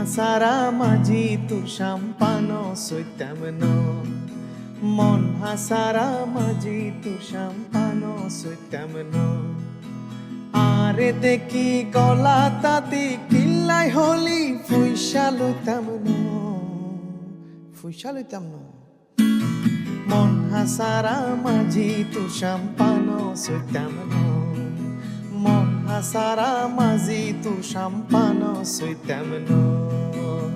হাসারা মাঝি তোর সাম্পানো সইতাম ন মন হাসারা মাঝি তোর সাম্পানো সইতাম ন আরে দেখি গলা তাতি কিল্লাই হলি ফুইসা লইতাম ন ফুইসা লইতাম ন মন হাসারা তু সাম্পানো সইতাম ন মন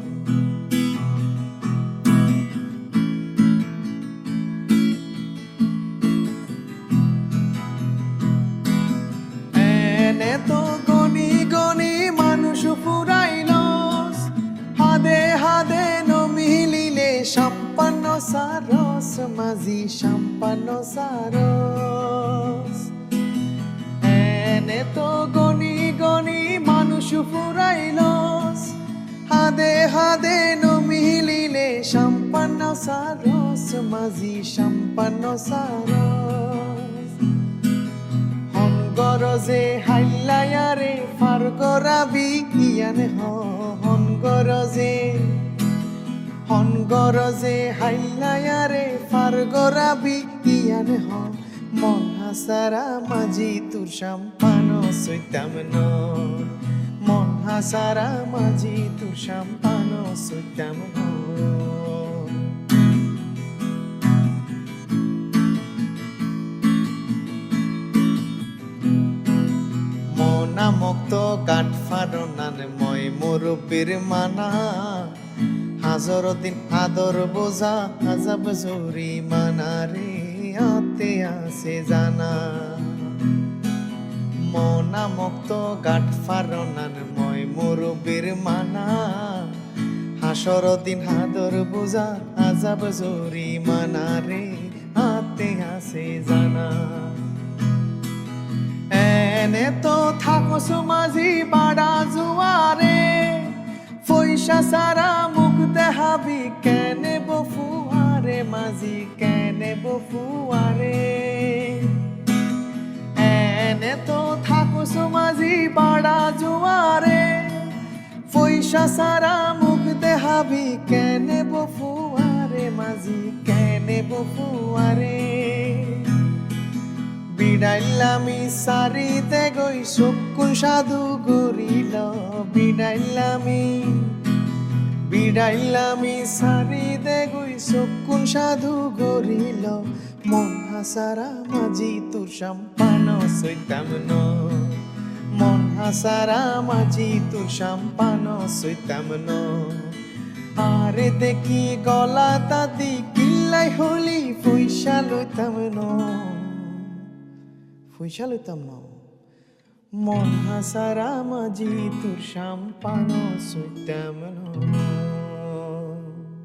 হাসারা মাঝি তু গনি গনি মানুষ ফুরাইলস হাদে হাদে নমিলিলে সাম্পান্ন সারস মাঝি সাম্পান্ন সারস। এনে তো গনি গনি মানুষ ফুরাইলস হাদে হাদে নমিলিলে সাম্পান্ন সারস, মাঝি সাম্পান্ন সারস। হন গরজে হাইলায়ারে ফার গরাবি কিয়ানে হ হন গরজে। হন গরজে হাইলায়ারে ফার গরাবি কিয়ানে হ। মন হাসারা মাঝি তুর সাম্পানো সইতাম ন মন হাসারা মাঝি তুর সাম্পানো সইতাম ন মুক্ত মই মুরব্বীর মানা। হাজার দিন আদর বোঝা আজাব জুরি মানা আতে আছে জানা। মনা মুক্ত গাঠ মই মুরব্বীর মানা। হাসর দিন হাদর বোঝা আজাব জুরি মানা রে আতে আছে জানা। এনে তো থাকস মাঝি বাড়া জুয়ারে, পয়সা সারা মুখ দেখাবি কেনে বফুয়ারে মাঝি কেনে বফুয়ারে। এনে তো থাকস মাঝি বাড়া জুয়ারে। পয়সা সারা মুখ দেখাবি কেনে বফুয়ারে মাঝি, কেনে বফুয়ারে। বিড়াইলামি সারিতে গই, শুকুন সাধু গরিল বিড়াইলামি। বিড়াইলামি সারিতে গই শুকুন সাধু গরিল মন হাসারা মাঝি তোর সাম্পান সইতাম ন। মন হাসারা মাঝি তোর সাম্পান সইতাম ন। আরে দেখি গলা তাদি কিল্লাই হলি পয়সা লইতাম ন। পয়সা লইতাম না। মন হাসারা মাঝি তোর সাম্পানো সইতাম না।